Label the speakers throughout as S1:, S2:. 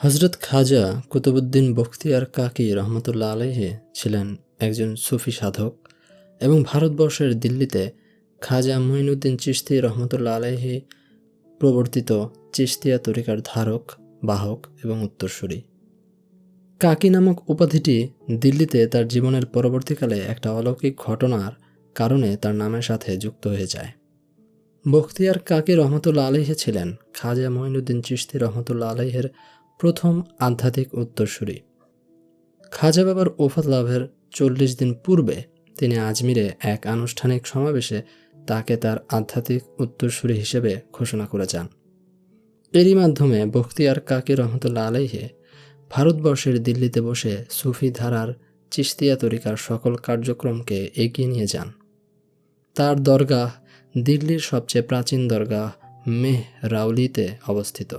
S1: হজরত খাজা কুতুবুদ্দিন বখতিয়ার কাকি রহমতুল্লাহ আলহে ছিলেন একজন সুফি সাধক এবং ভারতবর্ষের দিল্লিতে খাজা মঈনুদ্দিন চিশতি রহমতুল্লাহ আলহি প্রবর্তিত চিশতিয়া তরিকার ধারক, বাহক এবং উত্তরসূরি। কাকি নামক উপাধিটি দিল্লিতে তার জীবনের পরবর্তীকালে একটা অলৌকিক ঘটনার কারণে তার নামের সাথে যুক্ত হয়ে যায়। বখতিয়ার কাকি রহমতুল্লা আলহে ছিলেন খাজা মঈনুদ্দিন চিশতি রহমতুল্লা আলহের প্রথম আধ্যাত্মিক উত্তরসূরি। খাজা বাবার ওফাত লাভের চল্লিশ দিন পূর্বে তিনি আজমিরে এক আনুষ্ঠানিক সমাবেশে তাকে তার আধ্যাত্মিক উত্তরসূরি হিসেবে ঘোষণা করে যান। এরই মাধ্যমে বখতিয়ার কাকি রহমতুল্লা আলাইহে ভারতবর্ষের দিল্লিতে বসে সুফি ধারার চিস্তিয়া তরিকার সকল কার্যক্রমকে এগিয়ে নিয়ে যান। তার দরগাহ দিল্লির সবচেয়ে প্রাচীন দরগাহ মেহ রাউলিতে অবস্থিত।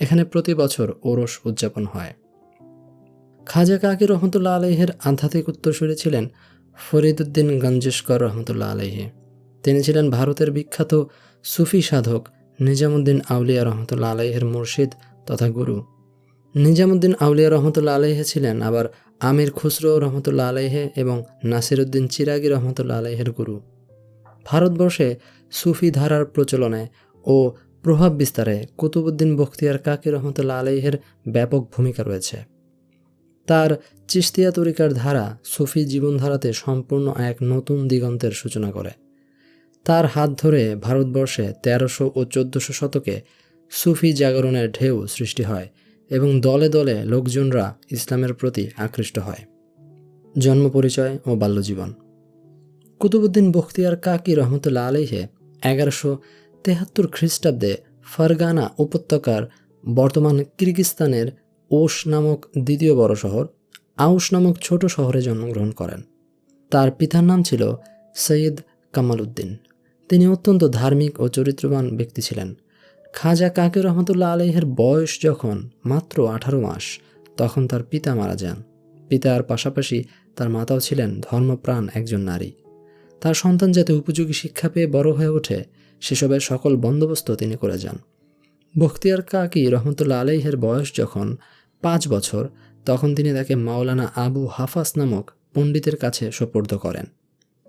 S1: এখানে প্রতি বছর ওরস উদযাপন হয়। খাজা কাকি রহমতুল্লাহ আলহের আধ্যাত্মিক উত্তরসূরি ছিলেন ফরিদুদ্দিন গঞ্জেশকর রহমতুল্লাহ আলহি তিনি ছিলেন ভারতের বিখ্যাত সুফি সাধক নিজামুদ্দিন আউলিয়া রহমতুল্লাহ আলহের মুর্শিদ তথা গুরু। নিজামুদ্দিন আউলিয়া রহমতুল্লাহ আলহে ছিলেন আবার আমির খুসরো রহমতুল্লাহ আলহে এবং নাসিরুদ্দিন চিরাগি রহমতুল্লাহ আলহের গুরু। ভারতবর্ষে সুফি ধারার প্রচলনে ও প্রভাব বিস্তারে কুতুবুদ্দিন বখতিয়ার কাকি রহমতুল্লাহ আলহের ব্যাপক ভূমিকা রয়েছে। তার চিস্তিয়া তরিকার ধারা সুফি জীবনধারাতে সম্পূর্ণ এক নতুন দিগন্তের সূচনা করে। তার হাত ধরে ভারতবর্ষে তেরোশো ও চোদ্দোশো শতকে সুফি জাগরণের ঢেউ সৃষ্টি হয় এবং দলে দলে লোকজনরা ইসলামের প্রতি আকৃষ্ট হয়। জন্ম পরিচয় ও বাল্যজীবন। কুতুবুদ্দিন বখতিয়ার কাকি রহমতুল্লাহ আলহে এগারোশো তেহাত্তর খ্রিস্টাব্দে ফারগানা উপত্যকার বর্তমান কিরগিস্তানের ওশ নামক দ্বিতীয় বড় শহর আউস নামক ছোট শহরে জন্মগ্রহণ করেন। তার পিতার নাম ছিল সৈয়দ কামাল উদ্দিন তিনি অত্যন্ত ধার্মিক ও চরিত্রবান ব্যক্তি ছিলেন। খাজা কাকির রহমতুল্লাহ আলহের বয়স যখন মাত্র আঠারো মাস, তখন তার পিতা মারা যান। পিতার পাশাপাশি তার মাতাও ছিলেন ধর্মপ্রাণ একজন নারী। তার সন্তান যাতে উপযোগী শিক্ষা পেয়ে বড় হয়ে ওঠে সেসবের সকল বন্দোবস্ত তিনি করে যান। বখতিয়ার কাকি রহমতুল্লাহ আলহের বয়স যখন পাঁচ বছর, তখন তিনি তাকে মাওলানা আবু হাফাস নামক পণ্ডিতের কাছে সোপর্দ করেন।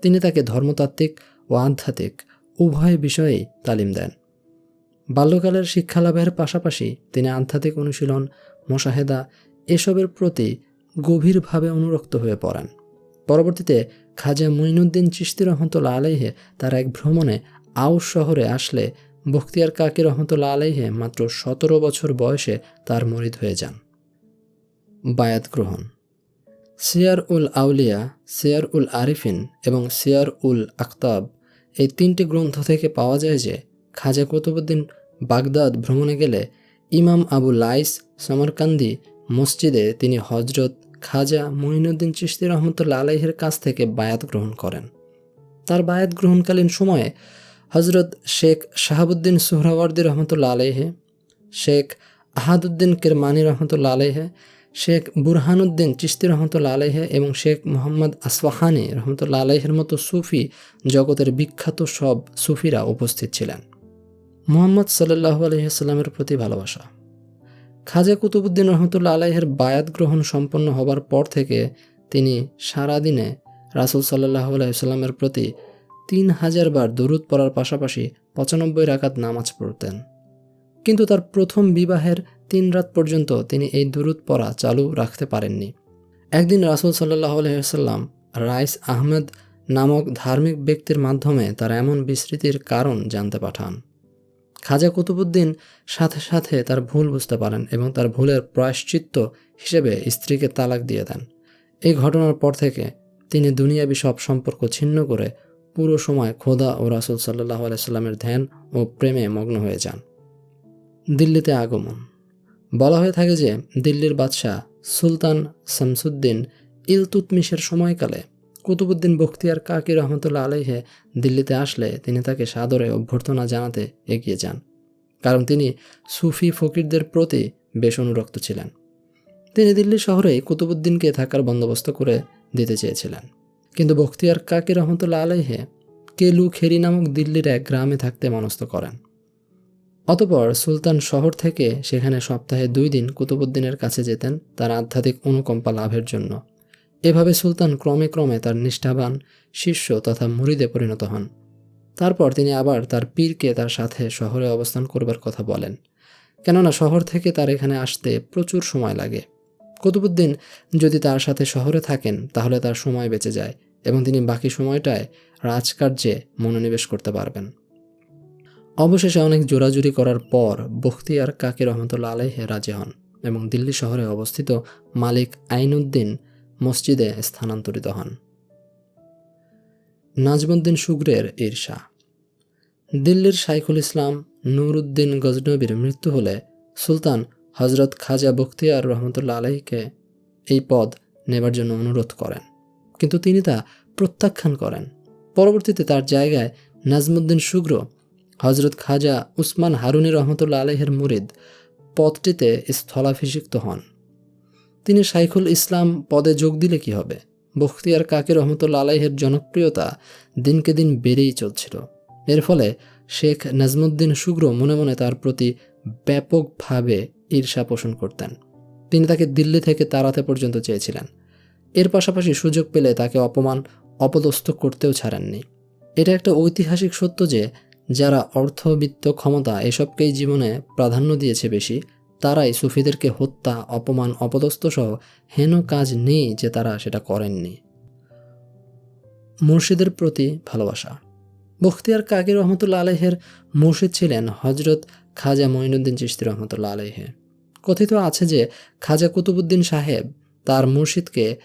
S1: তিনি তাকে ধর্মতাত্ত্বিক ও আধ্যাত্মিক উভয় বিষয়েই তালিম দেন। বাল্যকালের শিক্ষালাভের পাশাপাশি তিনি আধ্যাত্মিক অনুশীলন, মোশাহেদা এসবের প্রতি গভীরভাবে অনুরক্ত হয়ে পড়েন। পরবর্তীতে খাজা মঈনুদ্দিন চিস্তি রহমতুল্লা আলাইহে তার এক ভ্রমণে আউস শহরে আসলে বখতিয়ার কাকি রহমতুল্লা আলাইহে মাত্র সতেরো বছর বয়সে তার মরিদ হয়ে যান। বায়াত গ্রহণ। সিয়ার উল আউলিয়া সিয়ার উল আরিফিন এবং সিয়ার উল আখতাব এই তিনটি গ্রন্থ থেকে পাওয়া যায় যে খাজা কুতুবুদ্দিন বাগদাদ ভ্রমণে গেলে ইমাম আবু লাইস সমরকান্দি মসজিদে তিনি হজরত খাজা মঈনুদ্দিন চিস্তি রহমতুল্লা আলাইহের কাছ থেকে বায়াত গ্রহণ করেন। তার বায়াত গ্রহণকালীন সময়ে হজরত শেখ শাহাবুদ্দিন সুহরাওয়ার্দি রহমতুল্লা আলাইহে, শেখ আহাদুদ্দিন কিরমানি রহমতুল্লা আলাইহে, শেখ বুরহানুদ্দিন চিস্তি রহমতুল্লা আলাইহে এবং শেখ মোহাম্মদ আসওয়াহানি রহমতুল্লা আলাইহের মতো সুফি জগতের বিখ্যাত সব সুফিরা উপস্থিত ছিলেন। মোহাম্মদ সাল্লাহ আলহিহাস্লামের প্রতি ভালোবাসা। খাজা কুতুবুদ্দিন রহমতুল্লা আলাইহের বায়াত গ্রহণ সম্পন্ন হবার পর থেকে তিনি সারাদিনে রাসুল সাল্লাহ আলাইসাল্লামের প্রতি তিন হাজার বার দরুদ পড়ার পাশাপাশি পঁচানব্বই রাকাত নামাজ পড়তেন। কিন্তু তার প্রথম বিবাহের তিন রাত পর্যন্ত তিনি এই দুরুদ পড়া চালু রাখতে পারেননি। একদিন রাসুল সাল্লাহ আলহিহাল্লাম রাইস আহমেদ নামক ধার্মিক ব্যক্তির মাধ্যমে তার এমন বিস্মৃতির কারণ জানতে পাঠান। খাজা কুতুবুদ্দিন সাথে সাথে তার ভুল বুঝতে পারেন এবং তার ভুলের প্রায়শ্চিত্ত হিসেবে স্ত্রীকে তালাক দিয়ে দেন। এই ঘটনার পর থেকে তিনি দুনিয়াবি সব সম্পর্ক ছিন্ন করে পুরো সময় খোদা ও রাসুল সাল্লাহ আলাইস্লামের ধ্যান ও প্রেমে মগ্ন হয়ে যান। দিল্লিতে আগমন। বলা হয়ে থাকে যে, দিল্লির বাদশাহ সুলতান শামসুদ্দিন ইলতুতমিশের সময়কালে কুতুবুদ্দিন বখতিয়ার কাকি রহমতুল্লাহ আলহে দিল্লিতে আসলে তিনি তাকে সাদরে অভ্যর্থনা জানাতে এগিয়ে যান। কারণ তিনি সুফি ফকিরদের প্রতি বেশ অনুরক্ত ছিলেন। তিনি দিল্লি শহরেই কুতুবুদ্দিনকে থাকার বন্দোবস্ত করে দিতে চেয়েছিলেন। কিন্তু বখতিয়ার কাকি রহমতুল্লাহ আলহে কেলু খেরি নামক দিল্লির এক গ্রামে থাকতে মনস্থ করেন। অতপর সুলতান শহর থেকে সেখানে সপ্তাহে দুই দিন কুতুবুদ্দিনের কাছে যেতেন তার আধ্যাত্মিক অনুকম্পা লাভের জন্য। এভাবে সুলতান ক্রমে ক্রমে তার নিষ্ঠাবান শিষ্য তথা মুরিদে পরিণত হন। তারপর তিনি আবার তার পীরকে তার সাথে শহরে অবস্থান করবার কথা বলেন। কেননা শহর থেকে তার এখানে আসতে প্রচুর সময় লাগে। কুতুবুদ্দিন যদি তার সাথে শহরে থাকেন, তাহলে তার সময় বেঁচে যায় এবং তিনি বাকি সময়টায় রাজকার্যে মনোনিবেশ করতে পারবেন। অবশেষে অনেক জোরাজুরি করার পর বখতিয়ার কাকি রহমতুল্লা আলাইহে রাজি হন এবং দিল্লি শহরে অবস্থিত মালিক আইনুদ্দিন মসজিদে স্থানান্তরিত হন। নাজমুদ্দিন সুগরের ঈর্ষা দিল্লির শাইখুল ইসলাম নুরুদ্দিন গজনবীর মৃত্যু হলে সুলতান হজরত খাজা বখতিয়ার রহমতুল্লা আলাইকে এই পদ নেবার জন্য অনুরোধ করেন। কিন্তু তিনি তা প্রত্যাখ্যান করেন। পরবর্তীতে তার জায়গায় নাজমুদ্দিন শুগ্র হজরত খাজা উসমান হারুনি রহমতুল্লা আলহের মুরিদ পদটিতে স্থলাভিষিক্ত হন। তিনি শাইখুল ইসলাম পদে যোগ দিলে কি হবে? বখতিয়ার কাকে রহমতুল্লা আলাইহের জনপ্রিয়তা দিনকে দিন বেড়েই চলছিল। এর ফলে শেখ নাজমুদ্দিন শুগ্র মনে মনে তার প্রতি ব্যাপকভাবে ঈর্ষা পোষণ করতেন। তিনি তাকে দিল্লি থেকে তাড়াতে পর্যন্ত চেয়েছিলেন। এর পাশাপাশি সুযোগ পেলে তাকে অপমান, অপদস্থ করতেও ছাড়েননি। এটা একটা ঐতিহাসিক সত্য যে, যারা অর্থবিত্ত ক্ষমতা এসবকেই জীবনে প্রাধান্য দিয়েছে বেশি, তারাই সুফিদেরকে হত্যা, অপমান, অপদস্থ সহ হেন কাজ নেই যে তারা সেটা করেননি। মুর্শিদের প্রতি ভালোবাসা। বখতিয়ার কাকির রহমতুল্লা আলহের মুর্শিদ ছিলেন হজরত খাজা মঈনুদ্দিন চিস্তি রহমতুল্লা আলহে কথিত আছে যে খাজা কুতুবুদ্দিন সাহেব তার মুর্শিদকে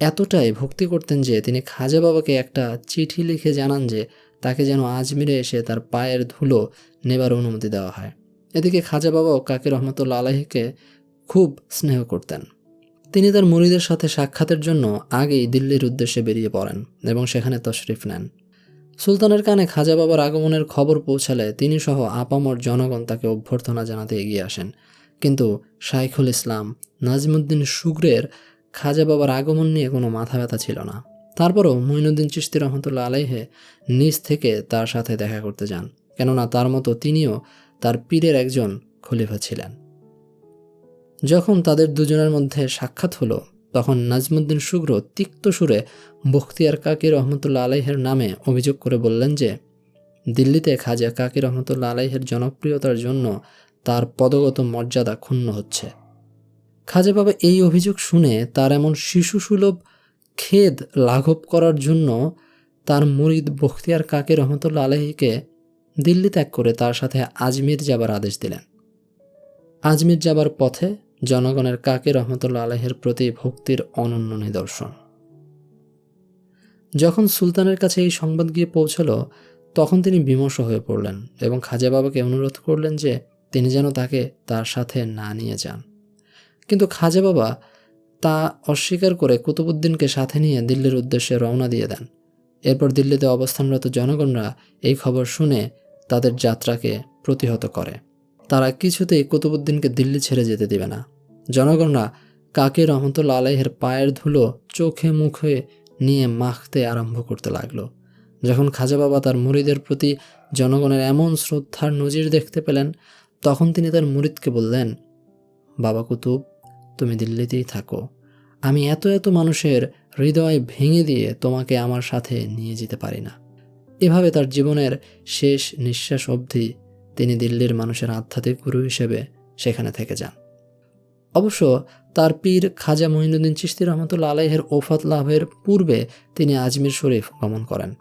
S1: এতটাই ভক্তি করতেন যে তিনি খাজা বাবাকে একটা চিঠি লিখে জানান যে তাকে যেন আজমিরে এসে তার পায়ের ধুলো নেবার অনুমতি দেওয়া হয়। এদিকে খাজা বাবাও কাকে রহমতুল্লা আলাহিকে খুব স্নেহ করতেন। তিনি তার মুরিদের সাথে সাক্ষাতের জন্য আগেই দিল্লির উদ্দেশ্যে বেরিয়ে পড়েন এবং সেখানে তশরিফ নেন। সুলতানের কানে খাজা বাবার আগমনের খবর পৌঁছালে তিনি সহ আপামর জনগণ তাকে অভ্যর্থনা জানাতে এগিয়ে আসেন। কিন্তু শাইখুল ইসলাম নাজিমুদ্দিন শুক্রের খাজা বাবার আগমন নিয়ে কোনো মাথা ব্যথা ছিল না। তারপরও মঈনুদ্দিন চিস্তি রহমতুল্লাহ আলাইহে নিজ থেকে তার সাথে দেখা করতে যান, কেননা তার মতো তিনিও তার পীরের একজন খলিফা ছিলেন। যখন তাদের দুজনের মধ্যে সাক্ষাৎ হলো, তখন নাজমুদ্দিন শুক্র তিক্ত সুরে বখতিয়ার কাকি রহমতুল্লা আলাইহের নামে অভিযোগ করে বললেন যে, দিল্লিতে খাজা কাকি রহমতুল্লা আলাইহের জনপ্রিয়তার জন্য তার পদগত মর্যাদা ক্ষুণ্ণ হচ্ছে। খাজা বাবা এই অভিযোগ শুনে তার এমন শিশুসুলভ খেদ লাঘব করার জন্য তার মুরিদ বখতিয়ার কাকে রহমতুল্লা আলহীকে দিল্লি ত্যাগ করে তার সাথে আজমির যাবার আদেশ দিলেন। আজমির যাবার পথে জনগণের কাকে রহমতুল্লা আলহের প্রতি ভক্তির অনন্য নিদর্শন। যখন সুলতানের কাছে এই সংবাদ গিয়ে পৌঁছল, তখন তিনি বিমর্ষ হয়ে পড়লেন এবং খাজা বাবাকে অনুরোধ করলেন যে তিনি যেন তাকে তার সাথে না নিয়ে যান। কিন্তু খাজা বাবা তা অস্বীকার করে কুতুবুদ্দিনকে সাথে নিয়ে দিল্লির উদ্দেশ্যে রওনা দিয়ে দেন। এরপর দিল্লিতে অবস্থানরত জনগণরা এই খবর শুনে তাদের যাত্রাকে প্রতিহত করে। তারা কিছুতেই কুতুবুদ্দিনকে দিল্লি ছেড়ে যেতে দিবে না। জনগণরা কাকে রহমতুল্লা আলাইহের পায়ের ধুলো চোখে মুখে নিয়ে মাখতে আরম্ভ করতে লাগল। যখন খাজা বাবা তার মুরিদের প্রতি জনগণের এমন শ্রদ্ধার নজির দেখতে পেলেন তখন তিনি তার মুরিদকে বললেন, বাবা কুতুব, তুমি দিল্লিতেই থাকো। আমি এত এত মানুষের হৃদয় ভেঙে দিয়ে তোমাকে আমার সাথে নিয়ে যেতে পারি না। এভাবে তার জীবনের শেষ নিঃশ্বাস অবধি তিনি দিল্লির মানুষের আধ্যাত্মিক গুরু হিসেবে সেখানে থেকে যান। অবশ্য তার পীর খাজা মহিনুদ্দিন চিস্তি রহমতুল্লা আলাইহের ওফাত লাভের পূর্বে তিনি আজমির শরীফ গমন করেন।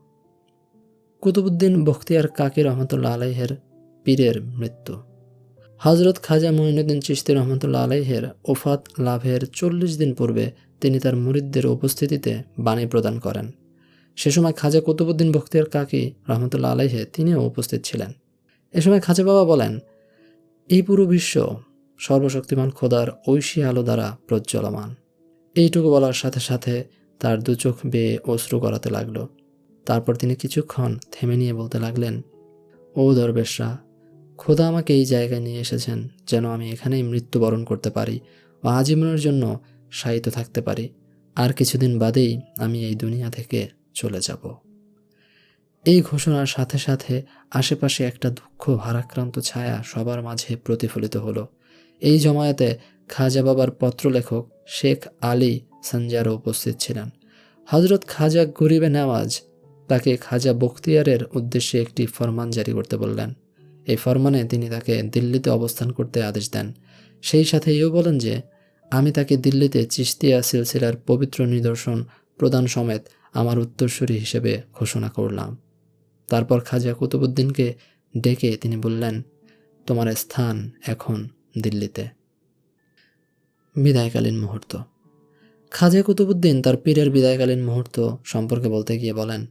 S1: কুতুবুদ্দিন বখতিয়ার কাকি রহমতুল্লা আলাইহের পীরের মৃত্যু। হজরত খাজা মঈনুদ্দিন চিস্তি রহমতুল্লা আলাইহের ওফাত লাভের চল্লিশ দিন পূর্বে তিনি তার মুরিদদের উপস্থিতিতে বাণী প্রদান করেন। সে সময় খাজা কুতুবুদ্দিন বখতিয়ার কাকি রহমতুল্লা আলাইহে তিনিও উপস্থিত ছিলেন। এ সময় খাজা বাবা বলেন, এই পুরো বিশ্ব সর্বশক্তিমান খোদার ঐশী আলো দ্বারা প্রজ্বলমান। এইটুকু বলার সাথে সাথে তার দু চোখ বেয়ে অশ্রু করাতে লাগল। তারপর তিনি কিছুক্ষণ থেমে নিয়ে বলতে লাগলেন, ও দরবেশরা খোদা আমাকে এই জায়গায় নিয়ে এসেছেন যেন আমি এখানেই মৃত্যুবরণ করতে পারি ও আজীবনের জন্য শায়িত থাকতে পারি। আর কিছুদিন বাদেই আমি এই দুনিয়া থেকে চলে যাব। এই ঘোষণার সাথে সাথে আশেপাশে একটা দুঃখ ভারাক্রান্ত ছায়া সবার মাঝে প্রতিফলিত হলো। এই জমায়েতে খাজা বাবার পত্রলেখক শেখ আলী সঞ্জারও উপস্থিত ছিলেন। হজরত খাজা গরিবে নেওয়াজ তাকে খাজা বখতিয়ারের উদ্দেশ্যে একটি ফরমান জারি করতে বললেন। এই ফরমানে তিনি তাকে দিল্লিতে অবস্থান করতে আদেশ দেন। সেই সাথে এও বলেন যে, আমি তাকে দিল্লিতে চিস্তিয়া সিলসিলার পবিত্র নিদর্শন প্রদান সমেত আমার উত্তরসূরি হিসেবে ঘোষণা করলাম। তারপর খাজা কুতুবুদ্দিনকে ডেকে তিনি বললেন, তোমার স্থান এখন দিল্লিতে। বিদায়কালীন মুহূর্ত। খাজা কুতুবুদ্দিন তার পীরের বিদায়কালীন মুহূর্ত সম্পর্কে বলতে গিয়ে বলেন,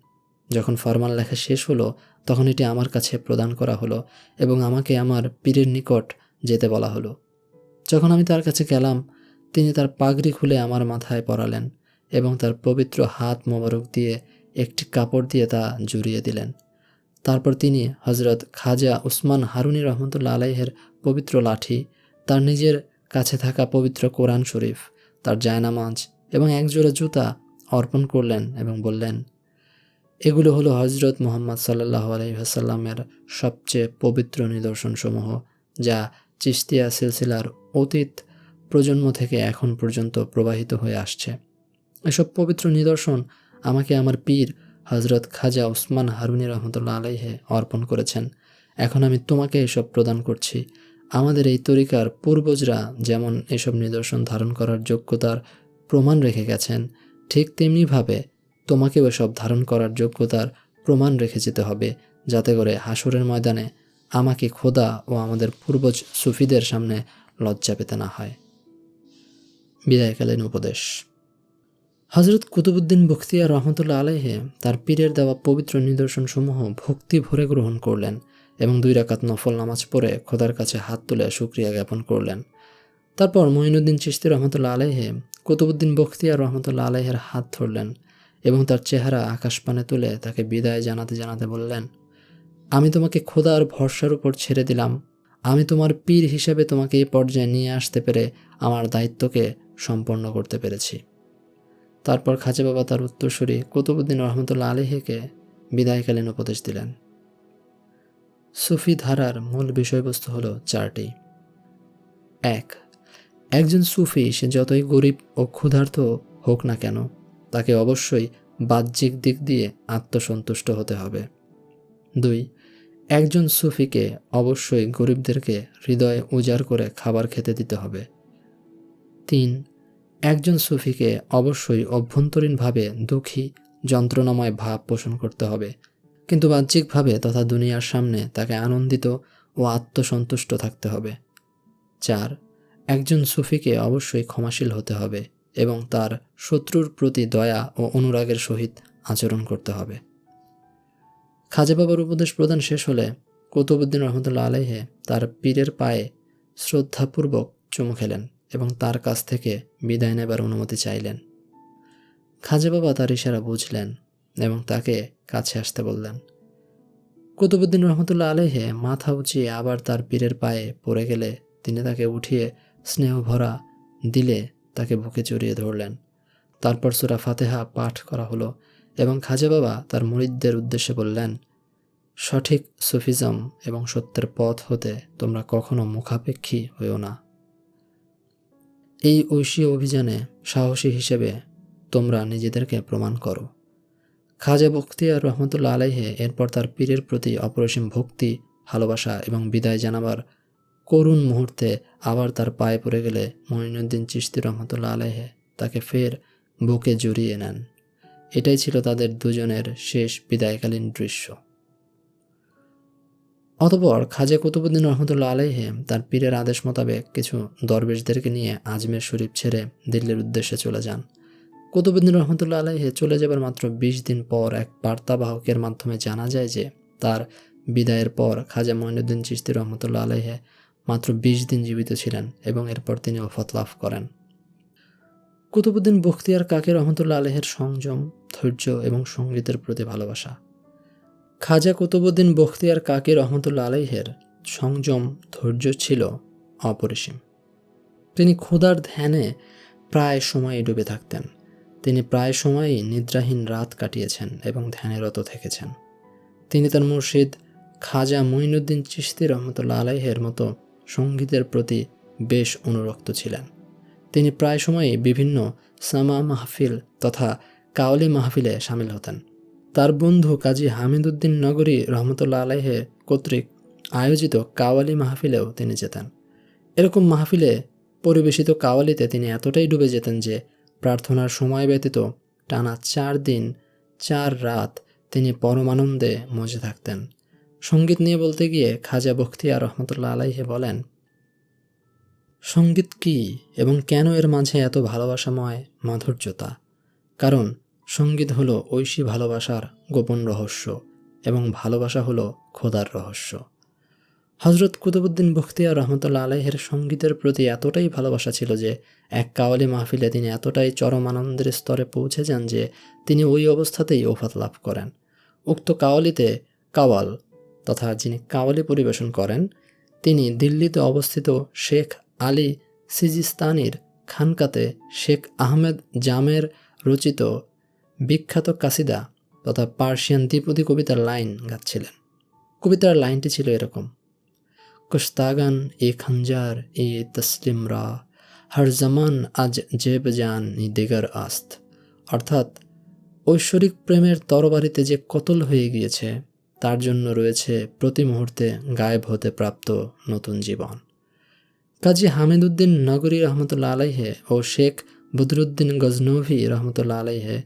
S1: যখন ফরমান লেখা শেষ হলো তখন এটি আমার কাছে প্রদান করা হলো এবং আমাকে আমার পীরের নিকট যেতে বলা হলো। যখন আমি তার কাছে গেলাম, তিনি তার পাগড়ি খুলে আমার মাথায় পরালেন এবং তার পবিত্র হাত মোবারক দিয়ে একটি কাপড় দিয়ে তা জুড়িয়ে দিলেন। তারপর তিনি হজরত খাজা উসমান হারুনি রহমতুল্লা আলাইহের পবিত্র লাঠি, তার নিজের কাছে থাকা পবিত্র কোরআন শরীফ, তার জায়নামাজ এবং একজোড়া জুতা অর্পণ করলেন এবং বললেন এগুলো হলো হজরত মোহাম্মদ সাল্লাহ আলহিহাসাল্লামের সবচেয়ে পবিত্র নিদর্শনসমূহ, যা চিস্তিয়া সিলসিলার অতীত প্রজন্ম থেকে এখন পর্যন্ত প্রবাহিত হয়ে আসছে। এসব পবিত্র নিদর্শন আমাকে আমার পীর হজরত খাজা ওসমান হারুনি রহমতুল্লাহ আলাইহে অর্পণ করেছেন। এখন আমি তোমাকে এসব প্রদান করছি। আমাদের এই তরিকার পূর্বজরা যেমন এসব নিদর্শন ধারণ করার যোগ্যতার প্রমাণ রেখে গেছেন, ঠিক তেমনিভাবে তোমাকেও এসব ধারণ করার যোগ্যতার প্রমাণ রেখে যেতে হবে, যাতে করে হাসুরের ময়দানে আমাকে খোদা ও আমাদের পূর্বজ সুফিদের সামনে লজ্জা পেতে না হয়। বিদায়কালীন উপদেশ। হজরত কুতুবুদ্দিন বখতিয়ার রহমতুল্লাহ আলাইহে তার পীরের দেওয়া পবিত্র নিদর্শনসমূহ ভক্তি ভরে গ্রহণ করলেন এবং দুই রাকাত নফল নামাজ পড়ে খোদার কাছে হাত তুলে সুক্রিয়া জ্ঞাপন করলেন। তারপর মঈনুদ্দিন চিস্তি রহমতুল্লাহ আলাইহে কুতুবুদ্দিন বখতিয়ার রহমতুল্লাহ আলাইহের হাত ধরলেন এবং তার চেহারা আকাশপানে তুলে তাকে বিদায় জানাতে জানাতে বললেন, আমি তোমাকে খোদার ভরসার উপর ছেড়ে দিলাম। আমি তোমার পীর হিসেবে তোমাকে এই পর্যায়ে নিয়ে আসতে পেরে আমার দায়িত্বকে সম্পন্ন করতে পেরেছি। তারপর খাজা বাবা তার উত্তরসূরি কুতুবুদ্দিন রহমতুল্লাহ আলিহিকে বিদায়কালীন উপদেশ দিলেন। সুফি ধারার মূল বিষয়বস্তু হল চারটি। এক, একজন সুফি সে যতই গরিব ও ক্ষুধার্ত হোক না কেন তাকে অবশ্যই বাহ্যিক দিক দিয়ে আত্মসন্তুষ্ট হতে হবে। দুই, একজন সুফিকে অবশ্যই গরিবদেরকে হৃদয়ে উজাড় করে খাবার খেতে দিতে হবে। তিন, একজন সুফিকে অবশ্যই অভ্যন্তরীণভাবে দুঃখী, যন্ত্রণাময় ভাব পোষণ করতে হবে। কিন্তু বাহ্যিকভাবে তথা দুনিয়ার সামনে তাকে আনন্দিত ও আত্মসন্তুষ্ট থাকতে হবে। চার, একজন সুফিকে অবশ্যই ক্ষমাশীল হতে হবে। এবং তার শত্রুর প্রতি দয়া ও অনুরাগের সহিত আচরণ করতে হবে। খাজা বাবার উপদেশ প্রদান শেষ হলে কৌতুবুদ্দিন রহমতুল্লাহ আলাইহে তার পীরের পায়ে শ্রদ্ধাপূর্বক চুমু খেলেন এবং তার কাছ থেকে বিদায় নেবার অনুমতি চাইলেন। খাজা বাবা তার ইশারা বুঝলেন এবং তাকে কাছে আসতে বললেন। কুতুবুদ্দিন রহমতুল্লাহ আলহে মাথা উঁচিয়ে আবার তার পীরের পায়ে পড়ে গেলে তিনি তাকে উঠিয়ে স্নেহ ভরা দিলে তাকে বুকে জড়িয়ে ধরলেন। তারপর সুরা ফাতেহা পাঠ করা হলো এবং খাজা বাবা তার মুরিদদের উদ্দেশ্যে বললেন, সঠিক সুফিজম এবং সত্যের পথ হতে তোমরা কখনো মুখাপেক্ষী হইও না। এই ঐশী অভিযানে সাহসী হিসেবে তোমরা নিজেদেরকে প্রমাণ করো। খাজা বখতিয়ার রহমতুল্লা আলাইহে এরপর তার পীরের প্রতি অপরিসীম ভক্তি, ভালোবাসা এবং বিদায় জানাবার করুণ মুহূর্তে আবার তার পায়ে পড়ে গেলে মঈনুদ্দিন চিস্তি রহমতুল্লা আলাইহে তাকে ফের বুকে জড়িয়ে নেন। এটাই ছিল তাদের দুজনের শেষ বিদায়কালীন দৃশ্য। অতপর খাজা কুতুবুদ্দিন রহমতুল্লা আলাইহে তার পীরের আদেশ মোতাবেক কিছু দরবেশদেরকে নিয়ে আজমের শরীফ ছেড়ে দিল্লির উদ্দেশ্যে চলে যান। কুতুবুদ্দিন রহমতুল্লা আলাইহে চলে যাবার মাত্র বিশ দিন পর এক বার্তাবাহকের মাধ্যমে জানা যায় যে তার বিদায়ের পর খাজা মঈনুদ্দিন চিস্তি রহমতুল্লা আলাইহে মাত্র বিশ দিন জীবিত ছিলেন এবং এরপর তিনি ওফত লাভ করেন। কুতুবুদ্দিন বখতিয়ার কাকের রহমতুল্লা আলহের সংযম, ধৈর্য এবং সঙ্গীতের প্রতি ভালোবাসা? খাজা কুতুবুদ্দিন বখতিয়ার কাকের রহমতুল্লা আলাইহের সংযম, ধৈর্য ছিল অপরিসীম। তিনি ক্ষুধার ধ্যানে প্রায় সময় ডুবে থাকতেন। তিনি প্রায় সময়ই নিদ্রাহীন রাত কাটিয়েছেন এবং ধ্যানেরত থেকেছেন। তিনি তার মুর্শিদ খাজা মঈনুদ্দিন চিশতি রহমতুল্লা আলাইহের মতো সঙ্গীতের প্রতি বেশ অনুরক্ত ছিলেন। তিনি প্রায় সময়ই বিভিন্ন সামা মাহফিল তথা কাওলি মাহফিলে সামিল হতেন। তার বন্ধু কাজী হামিদুদ্দিন নগরী রহমতুল্লা আলাইহে কর্তৃক আয়োজিত কাওয়ালি মাহফিলেও তিনি যেতেন। এরকম মাহফিলে পরিবেশিত কাওয়ালিতে তিনি এতটাই ডুবে যেতেন যে প্রার্থনার সময় ব্যতীত টানা চার দিন, চার রাত তিনি পরমানন্দে মজে থাকতেন। সংগীত নিয়ে বলতে গিয়ে খাজা বখতিয়ার রহমতুল্লাহ আলাইহে বলেন, সংগীত কি এবং কেন এর মাঝে এত ভালোবাসাময় মাধুর্যতা? কারণ সংগীত হলো ঐশী ভালোবাসার গোপন রহস্য এবং ভালোবাসা হলো খোদার রহস্য। হজরত কুতুবুদ্দিন বখতিয়ার রহমতুল্লাহ আলাইহের সঙ্গীতের প্রতি এতটাই ভালোবাসা ছিল যে, এক কাওয়ালি মাহফিলে তিনি এতটাই চরম আনন্দের স্তরে পৌঁছে যান যে, তিনি ওই অবস্থাতেই ওফাত লাভ করেন। উক্ত কাওয়ালিতে কাওয়াল তথা যিনি কাওয়ালি পরিবেশন করেন, তিনি দিল্লিতে অবস্থিত শেখ আলী সিজিস্তানির খানকাতে শেখ আহমেদ জামের রচিত বিখ্যাত কাসিদা তথা পার্সিয়ান দ্বিপদী কবিতার লাইন গাচ্ছিলেন। কবিতার লাইনটি ছিল এরকম, কুস্তাগান এ খঞ্জার, এ তসলিমরা হর জমান আজ জেব জান দেগার আস্ত। অর্থাৎ ঐশ্বরিক প্রেমের তরবারিতে যে কতল হয়ে গিয়েছে তার জন্য রয়েছে প্রতি মুহূর্তে গায়েব হতে প্রাপ্ত নতুন জীবন। কাজী হামিদুদ্দিন নগরী রহমতুল্লা আলাইহে ও শেখ বদরুদ্দিন গজনভি রহমতুল্লা আলাইহে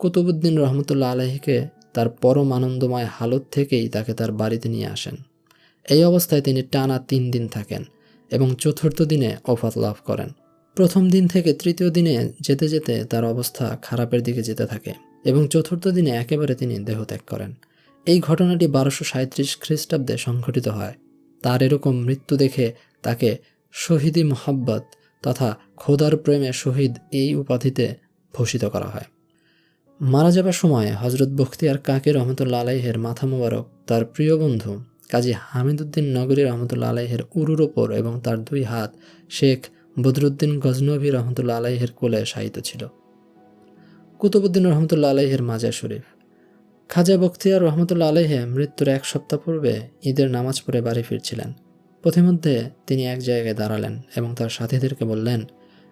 S1: কুতুবুদ্দিন রহমতুল্লা আলাইকে তার পরম আনন্দময় হালত থেকেই তাকে তার বাড়িতে নিয়ে আসেন। এই অবস্থায় তিনি টানা তিন দিন থাকেন এবং চতুর্থ দিনে অফাত লাভ করেন। প্রথম দিন থেকে তৃতীয় দিনে যেতে যেতে তার অবস্থা খারাপের দিকে যেতে থাকে এবং চতুর্থ দিনে একেবারে তিনি দেহত্যাগ করেন। এই ঘটনাটি বারোশো সাঁত্রিশ খ্রিস্টাব্দে সংঘটিত হয়। তার এরকম মৃত্যু দেখে তাকে শহীদি মোহাব্বত তথা খোদার প্রেমে শহীদ এই উপাধিতে ভূষিত করা হয়। মারা যাবার সময় হজরত বখতিয়ার কাকে রহমতুল্লা আলাইহের মাথা মোবারক, তার প্রিয় বন্ধু কাজী হামিদুদ্দিন নগরী রহমতুল্লা আলাইহের উরুর ওপর এবং তার দুই হাত শেখ বদরুদ্দিন গজনবী রহমতুল্লা আলাইহের কোলে শায়িত ছিল। কুতুবুদ্দিন রহমতুল্লা আলাইহের মাজার শরীফ। খাজা বখতিয়ার রহমতুল্লা আলাইহে মৃত্যুর এক সপ্তাহ পূর্বে ঈদের নামাজ পড়ে বাড়ি ফিরছিলেন। পথিমধ্যে তিনি এক জায়গায় দাঁড়ালেন এবং তার সাথীদেরকে বললেন,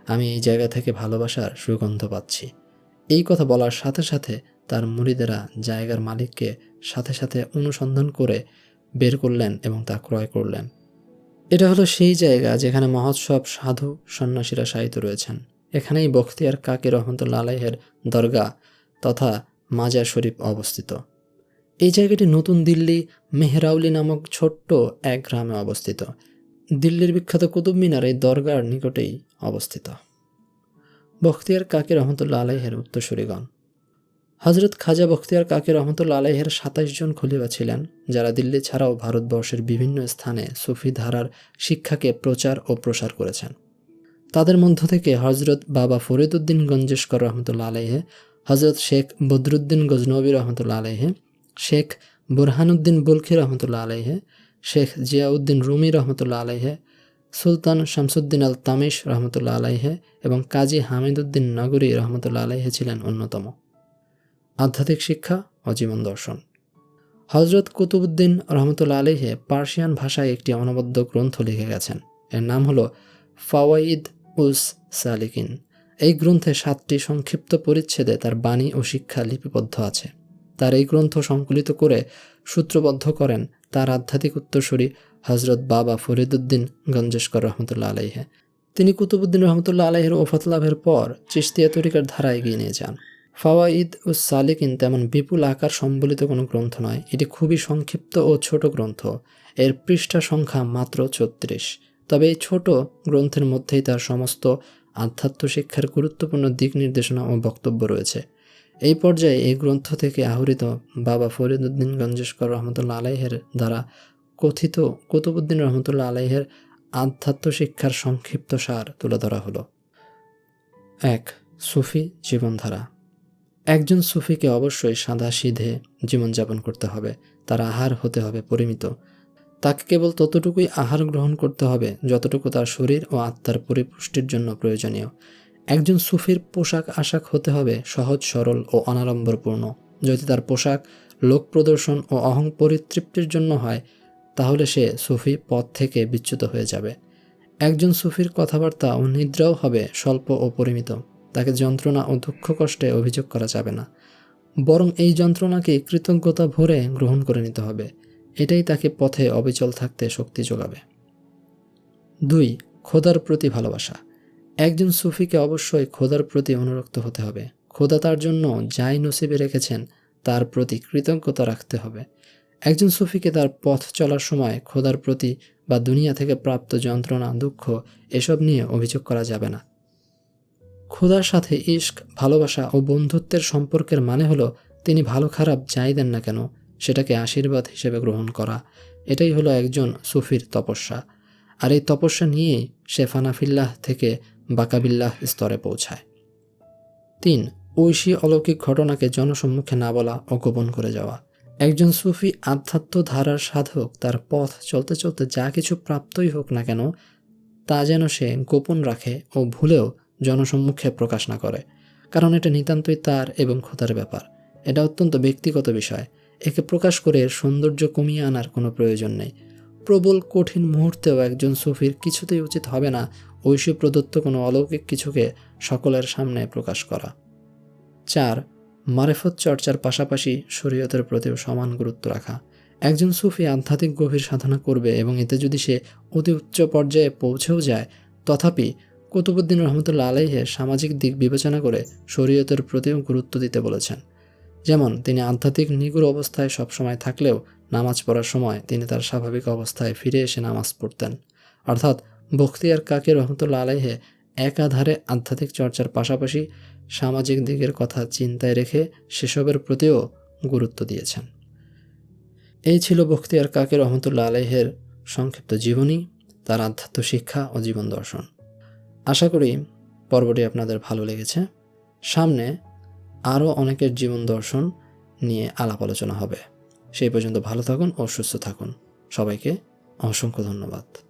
S1: আমি এই জায়গা থেকে ভালোবাসার সুগন্ধ পাচ্ছি। এই কথা বলার সাথে সাথে তার মুড়িদেরা জায়গার মালিককে সাথে সাথে অনুসন্ধান করে বের করলেন এবং তা ক্রয় করলেন। এটা হলো সেই জায়গা যেখানে মহোৎসব সাধু সন্ন্যাসীরা সাহিত্য রয়েছেন। এখানেই বখতিয়ার কাকি রহমতুল্লা আলাইহের দরগা তথা মাজার শরীফ অবস্থিত। এই জায়গাটি নতুন দিল্লি মেহরাউলি নামক ছোট্ট এক গ্রামে অবস্থিত। দিল্লির বিখ্যাত কুতুব মিনার এই দরগার নিকটেই অবস্থিত। বখতিয়ার কাকি রহমতুল্লা আলাইহের উত্তরসূরিগণ। হজরত খাজা বখতিয়ার কাকে রহমতুল্লা আলাইহের সাতাইশ জন খলিফা ছিলেন, যারা দিল্লি ছাড়াও ভারতবর্ষের বিভিন্ন স্থানে সুফি ধারার শিক্ষাকে প্রচার ও প্রসার করেছেন। তাদের মধ্য থেকে হজরত বাবা ফরিদুদ্দিন গঞ্জেশকর রহমতুল্লা আলাইহে হজরত শেখ বদরুদ্দিন গজনবী রহমতুল্লা আলাইহে, শেখ বুরহানুদ্দিন বুলখি রহমতুল্লা আলাইহে, শেখ জিয়াউদ্দিন রুমি রহমতুল্লা আলাইহে, সুলতান শামসুদ্দিন আল তামিশ রহমতুল্লা আলাইহে এবং কাজী হামিদুদ্দিন নগরী রহমতুল্লা আলাইহে ছিলেন অন্যতম। আধ্যাত্মিক শিক্ষা ও জীবন দর্শন। হজরত কুতুবুদ্দিন রহমতুল্লা আলিহে পার্সিয়ান ভাষায় একটি অনবদ্য গ্রন্থ লিখে গেছেন। এর নাম হলো ফাওয়াইদ উস সালিকিন। এই গ্রন্থে সাতটি সংক্ষিপ্ত পরিচ্ছেদে তার বাণী ও শিক্ষা লিপিবদ্ধ আছে। তার এই গ্রন্থ সংকলিত করে সূত্রবদ্ধ করেন তার আধ্যাত্মিক উত্তরসূরি হজরত বাবা ফরিদুদ্দিন গঞ্জেশকর রহমতুল্লাহ আলাইহে। তিনি কুতুবুদ্দিন রহমতুল্লাহ আলাইহের ওফাত লাভের পর চিস্তিয়া তরিকার ধারা এগিয়ে নিয়ে যান। ফাওয়াইদ ও সালিকিন তেমন বিপুল আকার সম্বলিত কোনো গ্রন্থ নয়। এটি খুবই সংক্ষিপ্ত ও ছোট গ্রন্থ। এর পৃষ্ঠা সংখ্যা মাত্র ছত্রিশ। তবে এই ছোট গ্রন্থের মধ্যেই তার সমস্ত আধ্যাত্ম শিক্ষার গুরুত্বপূর্ণ দিক নির্দেশনা ও বক্তব্য রয়েছে। এই পর্যায়ে এই গ্রন্থ থেকে আহরিত বাবা ফরিদুদ্দিন গঞ্জেশকর রহমতুল্লা আলাইহের দ্বারা কথিত কুতুবুদ্দিন রহমতুল্লাহ আলাইহের আধ্যাত্ম শিক্ষার সংক্ষিপ্ত সার তুলে ধরা হলো। এক, সুফি জীবনধারা। একজন সুফিকে অবশ্যই সাদা সিধে জীবনযাপন করতে হবে, তার আহার হতে হবে পরিমিত। তাকে কেবল ততটুকুই আহার গ্রহণ করতে হবে যতটুকু তার শরীর ও আত্মার পরিপুষ্টির জন্য প্রয়োজনীয়। একজন সুফির পোশাক আশাক হতে হবে সহজ, সরল ও অনাড়ম্বরপূর্ণ। যদি তার পোশাক লোক প্রদর্শন ও অহং পরিতৃপ্তির জন্য হয়, তাহলে সে সুফি পথ থেকে বিচ্যুত হয়ে যাবে। একজন সুফির কথাবার্তা ও নিদ্রাও হবে স্বল্প ও পরিমিত। তাকে যন্ত্রণা ও দুঃখ কষ্টে অভিযোগ করা যাবে না। বরং এই যন্ত্রণাকে কৃতজ্ঞতা ভরে গ্রহণ করে নিতে হবে। এটাই তাকে পথে অবিচল থাকতে শক্তি যোগাবে। দুই, খোদার প্রতি ভালোবাসা। একজন সুফিকে অবশ্যই খোদার প্রতি অনুরক্ত হতে হবে। খোদা তার জন্য যাই নসিবে রেখেছেন, তার প্রতি কৃতজ্ঞতা রাখতে হবে। একজন সুফিকে তার পথ চলার সময় খোদার প্রতি বা দুনিয়া থেকে প্রাপ্ত যন্ত্রণা, দুঃখ এসব নিয়ে অভিযোগ করা যাবে না। খোদার সাথে ইশক, ভালোবাসা ও বন্ধুত্বের সম্পর্কের মানে হলো তিনি ভালো খারাপ যাই দেন না কেন সেটাকে আশীর্বাদ হিসেবে গ্রহণ করা। এটাই হলো একজন সুফির তপস্যা। আর এই তপস্যা নিয়েই সে ফানাফিল্লাহ থেকে বাকাবিল্লাহ স্তরে পৌঁছায়। তিন, ঐশী অলৌকিক ঘটনাকে জনসম্মুখে না বলা ও গোপন করে যাওয়া। একজন সুফি আধ্যাত্ম ধারার সাধক, তার পথ চলতে চলতে যা কিছু প্রাপ্তই হোক না কেন, তা যেন সে গোপন রাখে ও ভুলেও জনসম্মুখে প্রকাশ না করে। কারণ এটা নিতান্তই তার এবং খোদার ব্যাপার। এটা অত্যন্ত ব্যক্তিগত বিষয়। একে প্রকাশ করে সৌন্দর্য কমিয়ে আনার কোনো প্রয়োজন নেই। প্রবল, কঠিন মুহূর্তেও একজন সুফির কিছুতেই উচিত হবে না ঐশী প্রদত্ত কোনো অলৌকিক কিছুকে সকলের সামনে প্রকাশ করা। চার, মারেফত চর্চার পাশাপাশি শরীয়তের প্রতিও সমান গুরুত্ব রাখা। একজন সুফি আধ্যাত্মিক গভীর সাধনা করবে এবং এতে যদি সে অতি উচ্চ পর্যায়ে পৌঁছেও যায়, তথাপি কুতুবুদ্দিন রহমতুল্লা আলাইহে সামাজিক দিক বিবেচনা করে শরীয়তের প্রতিও গুরুত্ব দিতে বলেছেন। যেমন, তিনি আধ্যাত্মিক নিগুড় অবস্থায় সবসময় থাকলেও নামাজ পড়ার সময় তিনি তার স্বাভাবিক অবস্থায় ফিরে এসে নামাজ পড়তেন। অর্থাৎ বখতিয়ার কাকে রহমতুল্লা আলাইহে একাধারে আধ্যাত্মিক চর্চার পাশাপাশি সামাজিক দিকের কথা চিন্তায় রেখে সেসবের প্রতিও গুরুত্ব দিয়েছেন। এই ছিল বখতিয়ার কাকে রহমতুল্লা আলাইহের সংক্ষিপ্ত জীবনী, তার আধ্যাত্ম শিক্ষা ও জীবন দর্শন। আশা করি পর্বটি আপনাদের ভালো লেগেছে। সামনে আরও অনেকের জীবন দর্শন নিয়ে আলাপ আলোচনা হবে। সেই পর্যন্ত ভালো থাকুন ও সুস্থ থাকুন। সবাইকে অসংখ্য ধন্যবাদ।